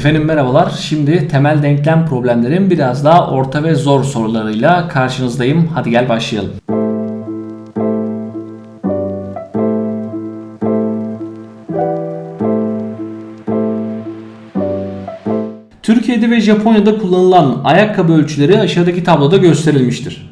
Efendim merhabalar. Şimdi temel denklem problemlerin biraz daha orta ve zor sorularıyla karşınızdayım. Hadi gel başlayalım. Türkiye'de ve Japonya'da kullanılan ayakkabı ölçüleri aşağıdaki tabloda gösterilmiştir.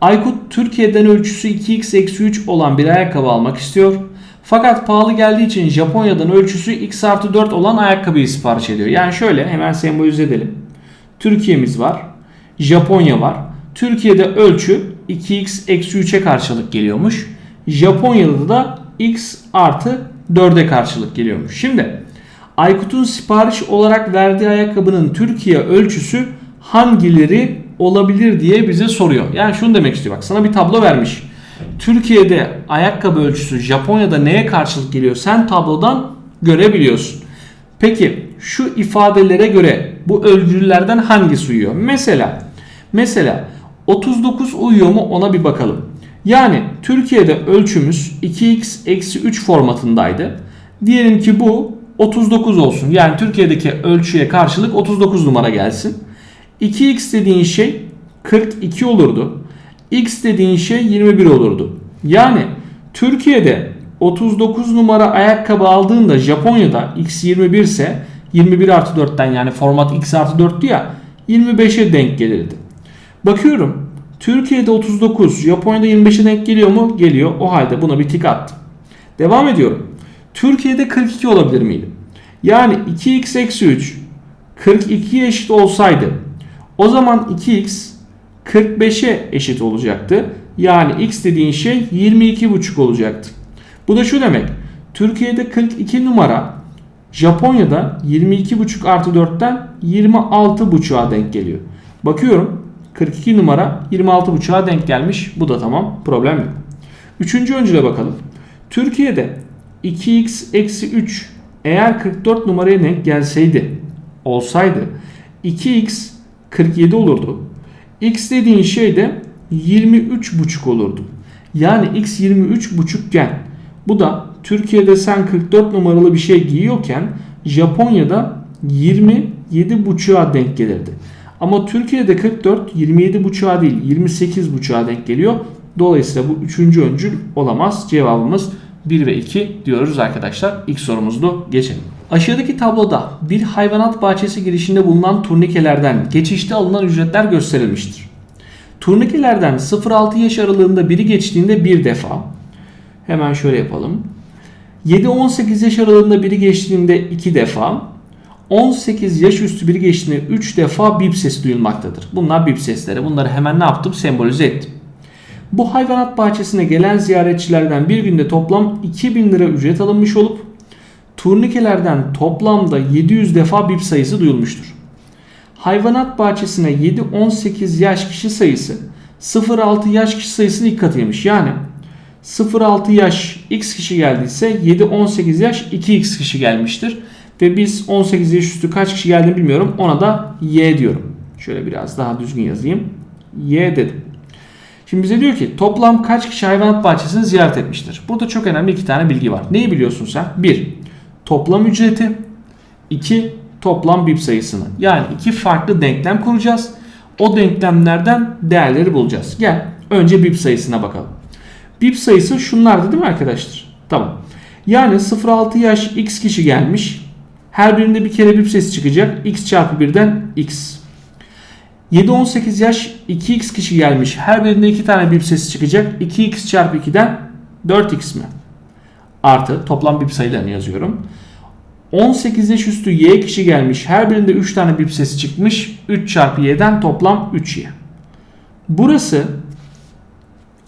Aykut Türkiye'den ölçüsü 2x-3 olan bir ayakkabı almak istiyor. Fakat pahalı geldiği için Japonya'dan ölçüsü x artı 4 olan ayakkabıyı sipariş ediyor. Yani şöyle hemen sembolize edelim. Türkiye'miz var. Japonya var. Türkiye'de ölçü 2x eksi 3'e karşılık geliyormuş. Japonya'da da x artı 4'e karşılık geliyormuş. Şimdi Aykut'un sipariş olarak verdiği ayakkabının Türkiye ölçüsü hangileri olabilir diye bize soruyor. Yani şunu demek istiyor bak sana bir tablo vermiş. Türkiye'de ayakkabı ölçüsü Japonya'da neye karşılık geliyor sen tablodan görebiliyorsun. Peki şu ifadelere göre bu ölçülerden hangisi uyuyor? Mesela mesela 39 uyuyor mu ona bir bakalım. Yani Türkiye'de ölçümüz 2x eksi 3 formatındaydı. Diyelim ki bu 39 olsun. Yani Türkiye'deki ölçüye karşılık 39 numara gelsin. 2x dediğin şey 42 olurdu. X dediğin şey 21 olurdu. Yani Türkiye'de 39 numara ayakkabı aldığında Japonya'da X 21 ise 21 artı 4'ten yani format X artı 4'tü ya 25'e denk gelirdi. Bakıyorum Türkiye'de 39 Japonya'da 25'e denk geliyor mu? Geliyor. O halde buna bir tik attım. Devam ediyorum. Türkiye'de 42 olabilir miydi? Yani 2x eksi 3 42'ye eşit olsaydı o zaman 2x 45'e eşit olacaktı. Yani x dediğin şey 22,5 olacaktı. Bu da şu demek. Türkiye'de 42 numara Japonya'da 22,5 artı 4'ten 26,5'a denk geliyor. Bakıyorum 42 numara 26,5'a denk gelmiş. Bu da tamam. Problem yok. Üçüncü öncüle bakalım. Türkiye'de 2x eksi 3 eğer 44 numaraya denk gelseydi olsaydı 2x 47 olurdu. X dediğin şey de 23,5 olurdu. Yani x 23,5 iken bu da Türkiye'de sen 44 numaralı bir şey giyiyorken Japonya'da 27,5'a denk gelirdi. Ama Türkiye'de 44 27,5'a değil 28,5'a denk geliyor. Dolayısıyla bu üçüncü öncül olamaz. Cevabımız 1 ve 2 diyoruz arkadaşlar. İlk sorumuzdu. Geçelim. Aşağıdaki tabloda bir hayvanat bahçesi girişinde bulunan turnikelerden geçişte alınan ücretler gösterilmiştir. Turnikelerden 0-6 yaş aralığında biri geçtiğinde bir defa. Hemen şöyle yapalım. 7-18 yaş aralığında biri geçtiğinde 2 defa. 18 yaş üstü biri geçtiğinde 3 defa bip sesi duyulmaktadır. Bunlar bip sesleri. Bunları hemen ne yaptım? Sembolize ettim. Bu hayvanat bahçesine gelen ziyaretçilerden bir günde toplam 2000 lira ücret alınmış olup turnikelerden toplamda 700 defa bip sayısı duyulmuştur. Hayvanat bahçesine 7-18 yaş kişi sayısı 0-6 yaş kişi sayısının ilk katıymış. Yani 0-6 yaş x kişi geldiyse 7-18 yaş 2x kişi gelmiştir. Ve biz 18 yaş üstü kaç kişi geldiğini bilmiyorum. Ona da y diyorum. Şöyle biraz daha düzgün yazayım. y dedim. Şimdi bize diyor ki toplam kaç kişi hayvanat bahçesini ziyaret etmiştir? Burada çok önemli iki tane bilgi var. Neyi biliyorsun sen? 1. Toplam ücreti. 2. Toplam bip sayısını. Yani iki farklı denklem kuracağız. O denklemlerden değerleri bulacağız. Gel önce bip sayısına bakalım. Bip sayısı şunlardı değil mi arkadaşlar? Tamam. Yani 0-6 yaş x kişi gelmiş. Her birinde bir kere bip sesi çıkacak. x çarpı 1'den x. 7-18 yaş 2x kişi gelmiş. Her birinde 2 tane bip sesi çıkacak. 2x çarpı 2'den 4x mi? Artı toplam bip sayılarını yazıyorum. 18 yaş üstü y kişi gelmiş. Her birinde 3 tane bip sesi çıkmış. 3 çarpı y'den toplam 3y. Burası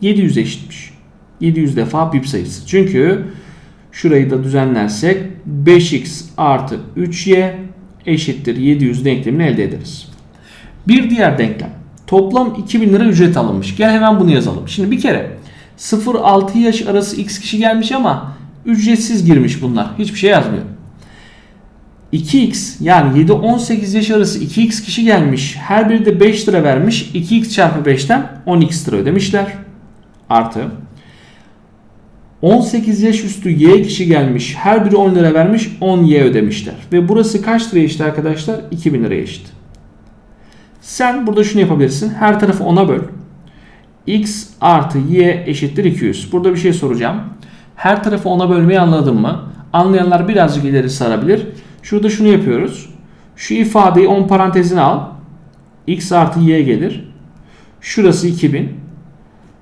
700 eşitmiş. 700 defa bip sayısı. Çünkü şurayı da düzenlersek 5x artı 3y eşittir 700 denklemini elde ederiz. Bir diğer denklem. Toplam 2000 lira ücret alınmış. Gel hemen bunu yazalım. Şimdi bir kere 0-6 yaş arası x kişi gelmiş ama ücretsiz girmiş bunlar. Hiçbir şey yazmıyor. 2x yani 7-18 yaş arası 2x kişi gelmiş. Her biri de 5 lira vermiş. 2x çarpı 5'ten 10x lira ödemişler. Artı 18 yaş üstü Y kişi gelmiş. Her biri 10 lira vermiş. 10 Y ödemişler. Ve burası kaç liraya eşit arkadaşlar? 2000 liraya eşit. Sen burada şunu yapabilirsin. Her tarafı 10'a böl. X artı Y eşittir 200. Burada bir şey soracağım. Her tarafı 10'a bölmeyi anladın mı? Anlayanlar birazcık ileri sarabilir. Şurada şunu yapıyoruz. Şu ifadeyi 10 parantezine al. X artı Y gelir. Şurası 2000.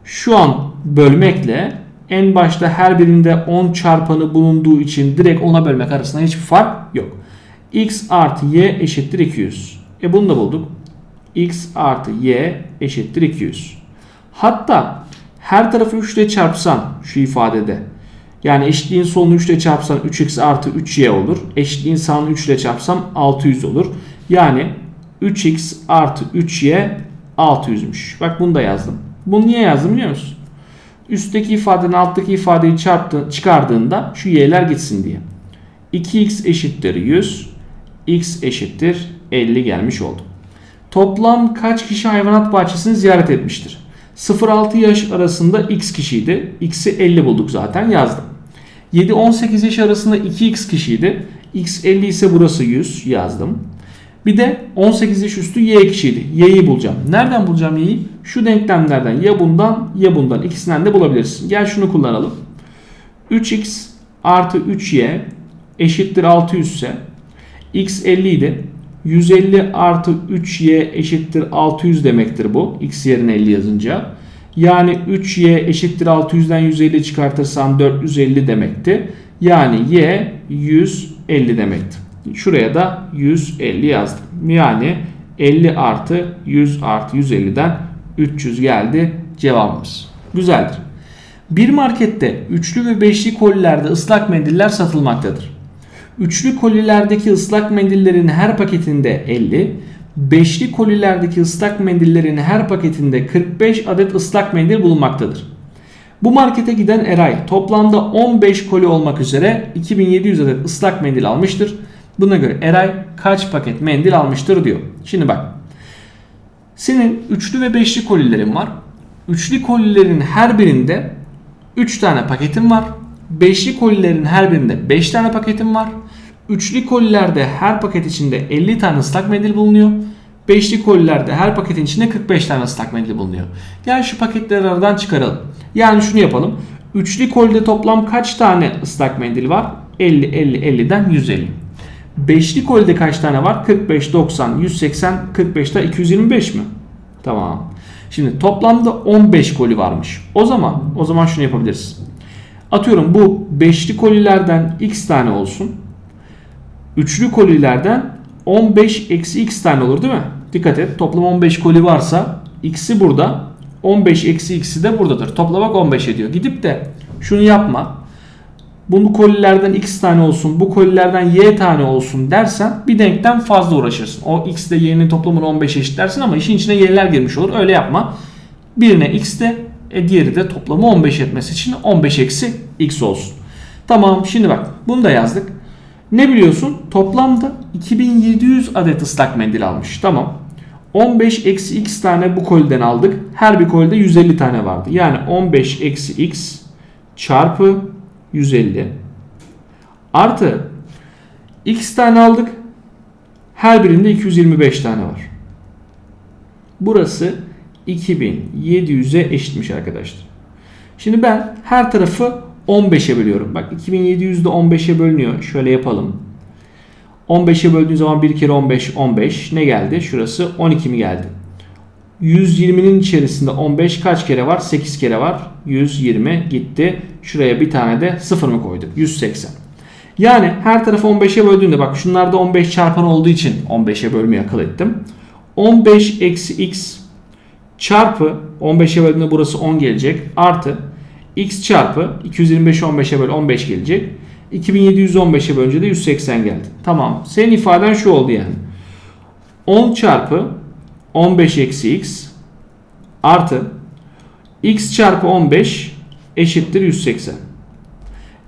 Şu an bölmekle en başta her birinde 10 çarpanı bulunduğu için direkt 10'a bölmek arasında hiçbir fark yok. X artı Y eşittir 200. E bunu da bulduk. X artı Y eşittir 200. Hatta her tarafı 3 ile çarpsan şu ifadede yani eşitliğin sonunu 3 ile çarpsan 3x artı 3y olur. Eşitliğin sağını 3 ile çarpsam 600 olur. Yani 3x artı 3y 600'müş. Bak bunu da yazdım. Bunu niye yazdım biliyor musun? Üstteki ifadenin alttaki ifadeyi çarptı, çıkardığında şu y'ler gitsin diye. 2x eşittir 100, x eşittir 50 gelmiş oldu. Toplam kaç kişi hayvanat bahçesini ziyaret etmiştir? 0-6 yaş arasında x kişiydi. X'i 50 bulduk zaten yazdım. 7-18 yaş arasında 2x kişiydi. X 50 ise burası 100 yazdım. Bir de 18 yaş üstü y kişiydi. Y'yi bulacağım. Nereden bulacağım y'yi? Şu denklemlerden ya bundan ya bundan ikisinden de bulabilirsin. Gel şunu kullanalım. 3x artı 3y eşittir 600 ise x 50 idi. 150 artı 3y eşittir 600 demektir bu. x yerine 50 yazınca. Yani 3y eşittir 600'den 150 çıkartırsam 450 demekti. Yani y 150 demekti. Şuraya da 150 yazdım. Yani 50 artı 100 artı 150'den 300 geldi cevabımız. Güzeldir. Bir markette üçlü ve beşli kolilerde ıslak mendiller satılmaktadır. Üçlü kolilerdeki ıslak mendillerin her paketinde 50, beşli kolilerdeki ıslak mendillerin her paketinde 45 adet ıslak mendil bulunmaktadır. Bu markete giden Eray toplamda 15 koli olmak üzere 2700 adet ıslak mendil almıştır. Buna göre Eray kaç paket mendil almıştır diyor. Şimdi bak. Senin üçlü ve beşli kolilerin var. Üçlü kolilerin her birinde 3 tane paketin var. Beşli kolilerin her birinde 5 tane paketin var. Üçlü kolilerde her paket içinde 50 tane ıslak mendil bulunuyor. Beşli kolilerde her paketin içinde 45 tane ıslak mendil bulunuyor. Gel şu paketleri aradan çıkaralım. Yani şunu yapalım. Üçlü kolide toplam kaç tane ıslak mendil var? 50, 50, 50'den 150. Beşli kolide kaç tane var? 45, 90, 180, 45'te 225 mi? Tamam. Şimdi toplamda 15 koli varmış. O zaman o zaman şunu yapabiliriz. Atıyorum bu beşli kolilerden x tane olsun. Üçlü kolilerden 15 eksi x tane olur değil mi? Dikkat et toplam 15 koli varsa x'i burada 15 eksi x'i de buradadır. Toplamak 15 ediyor. Gidip de şunu yapma. Bu kolilerden x tane olsun, bu kolilerden y tane olsun dersen bir denkten fazla uğraşırsın. O x ile y'nin toplamını 15 eşit dersin ama işin içine y'ler girmiş olur. Öyle yapma. Birine x de e diğeri de toplamı 15 etmesi için 15 eksi x olsun. Tamam şimdi bak bunu da yazdık. Ne biliyorsun? Toplamda 2700 adet ıslak mendil almış. Tamam. 15 eksi x tane bu koliden aldık. Her bir kolide 150 tane vardı. Yani 15 eksi x çarpı 150 artı x tane aldık. Her birinde 225 tane var. Burası 2700'e eşitmiş arkadaşlar. Şimdi ben her tarafı 15'e bölüyorum. Bak 2700 de 15'e bölünüyor. Şöyle yapalım. 15'e böldüğün zaman 1 kere 15 15. Ne geldi? Şurası 12 mi geldi? 120'nin içerisinde 15 kaç kere var? 8 kere var. 120 gitti. Şuraya bir tane de 0 mı koyduk? 180. Yani her tarafı 15'e böldüğünde bak şunlarda 15 çarpan olduğu için 15'e bölmeyi akıl ettim. 15 eksi x çarpı 15'e böldüğünde burası 10 gelecek. Artı x çarpı 225 15'e böl 15 gelecek. 2715'e bölünce de 180 geldi. Tamam. Senin ifaden şu oldu yani. 10 çarpı 15 eksi x artı x çarpı 15 eşittir 180.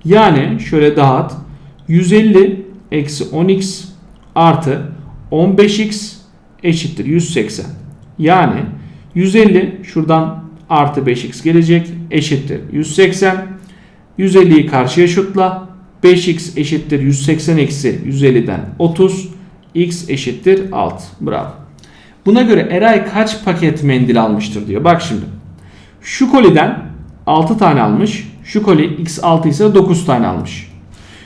Yani şöyle dağıt. 150 eksi 10x artı 15x eşittir 180. Yani 150 şuradan artı 5x gelecek eşittir 180. 150'yi karşıya şutla. 5x eşittir 180 eksi 150'den 30. x eşittir 6. Bravo. Buna göre Eray kaç paket mendil almıştır diyor. Bak şimdi. Şu koliden 6 tane almış. Şu koli x6 ise 9 tane almış.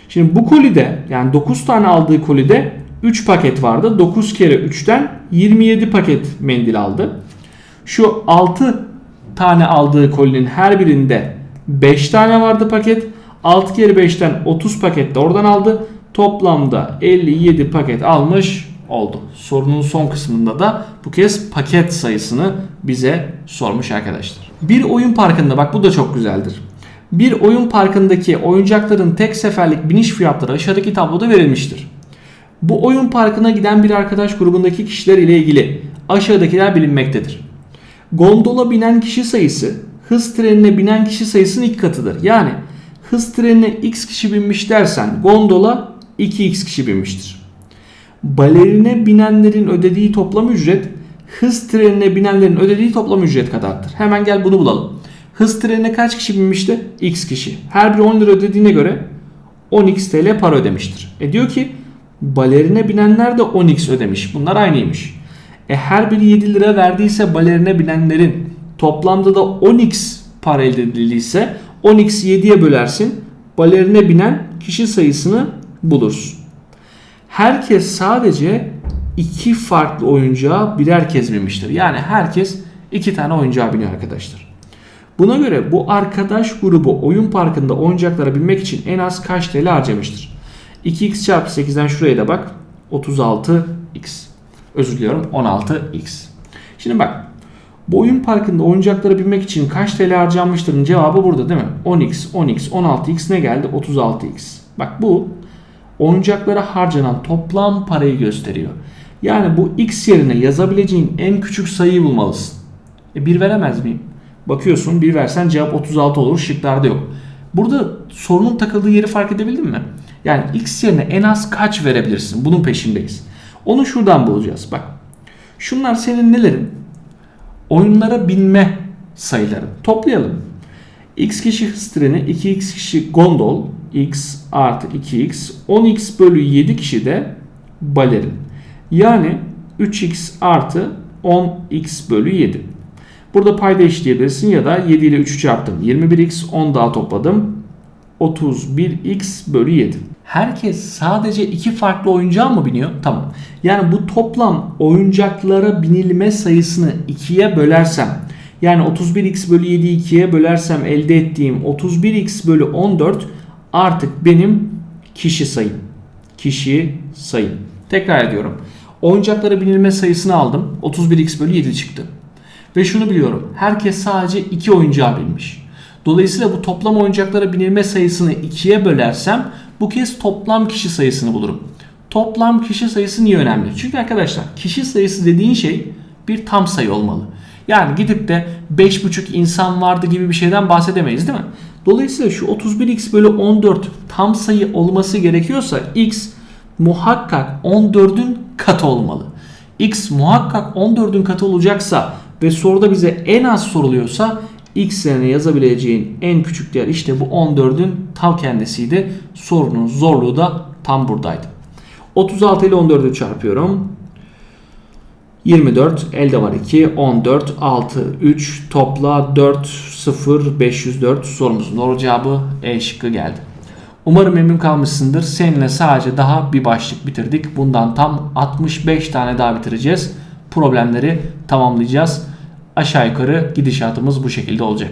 Şimdi bu kolide yani 9 tane aldığı kolide 3 paket vardı. 9 kere 3'ten 27 paket mendil aldı. Şu 6 tane aldığı kolinin her birinde 5 tane vardı paket. 6 kere 5'ten 30 paket de oradan aldı. Toplamda 57 paket almış oldu. Sorunun son kısmında da bu kez paket sayısını bize sormuş arkadaşlar. Bir oyun parkında bak bu da çok güzeldir. Bir oyun parkındaki oyuncakların tek seferlik biniş fiyatları aşağıdaki tabloda verilmiştir. Bu oyun parkına giden bir arkadaş grubundaki kişiler ile ilgili aşağıdakiler bilinmektedir. Gondola binen kişi sayısı hız trenine binen kişi sayısının iki katıdır. Yani hız trenine x kişi binmiş dersen gondola 2x kişi binmiştir. Balerine binenlerin ödediği toplam ücret hız trenine binenlerin ödediği toplam ücret kadardır. Hemen gel bunu bulalım. Hız trenine kaç kişi binmişti? X kişi. Her biri 10 lira ödediğine göre 10x TL para ödemiştir. E diyor ki balerine binenler de 10x ödemiş. Bunlar aynıymış. E her biri 7 lira verdiyse balerine binenlerin toplamda da 10x para elde edildiyse 10x'i 7'ye bölersin. Balerine binen kişi sayısını bulursun. Herkes sadece iki farklı oyuncağa birer kez binmiştir. Yani herkes iki tane oyuncağa biniyor arkadaşlar. Buna göre bu arkadaş grubu oyun parkında oyuncaklara binmek için en az kaç TL harcamıştır? 2x çarpı 8'den şuraya da bak. 36x. Özür diliyorum 16x. Şimdi bak bu oyun parkında oyuncaklara binmek için kaç TL harcanmıştırın cevabı burada değil mi? 10x, 10x, 16x ne geldi? 36x. Bak bu oyuncaklara harcanan toplam parayı gösteriyor. Yani bu x yerine yazabileceğin en küçük sayıyı bulmalısın. E 1 veremez miyim? Bakıyorsun 1 versen cevap 36 olur. Şıklarda yok. Burada sorunun takıldığı yeri fark edebildin mi? Yani x yerine en az kaç verebilirsin? Bunun peşindeyiz. Onu şuradan bulacağız. Bak. Şunlar senin nelerin? Oyunlara binme sayıları. Toplayalım. x kişi hız treni, 2x kişi gondol, x artı 2x, 10x bölü 7 kişi de balerin. Yani 3x artı 10x bölü 7. Burada payda eşitleyebilirsin ya da 7 ile 3'ü çarptım. 21x 10 daha topladım. 31x bölü 7. Herkes sadece iki farklı oyuncağa mı biniyor? Tamam. Yani bu toplam oyuncaklara binilme sayısını 2'ye bölersem yani 31x bölü 7'yi 2'ye bölersem elde ettiğim 31x bölü 14 artık benim kişi sayım. Kişi sayım. Tekrar ediyorum. Oyuncaklara binilme sayısını aldım. 31x bölü 7 çıktı. Ve şunu biliyorum. Herkes sadece 2 oyuncağa binmiş. Dolayısıyla bu toplam oyuncaklara binilme sayısını 2'ye bölersem bu kez toplam kişi sayısını bulurum. Toplam kişi sayısı niye önemli? Çünkü arkadaşlar kişi sayısı dediğin şey bir tam sayı olmalı. Yani gidip de 5,5 insan vardı gibi bir şeyden bahsedemeyiz değil mi? Dolayısıyla şu 31x bölü 14 tam sayı olması gerekiyorsa x muhakkak 14'ün katı olmalı. x muhakkak 14'ün katı olacaksa ve soruda bize en az soruluyorsa x yerine yazabileceğin en küçük değer işte bu 14'ün tam kendisiydi. Sorunun zorluğu da tam buradaydı. 36 ile 14'ü çarpıyorum. 24 elde var 2 14 6 3 topla 4 0 504 sorumuzun doğru cevabı E şıkkı geldi. Umarım memnun kalmışsındır. Seninle sadece daha bir başlık bitirdik. Bundan tam 65 tane daha bitireceğiz. Problemleri tamamlayacağız. Aşağı yukarı gidişatımız bu şekilde olacak.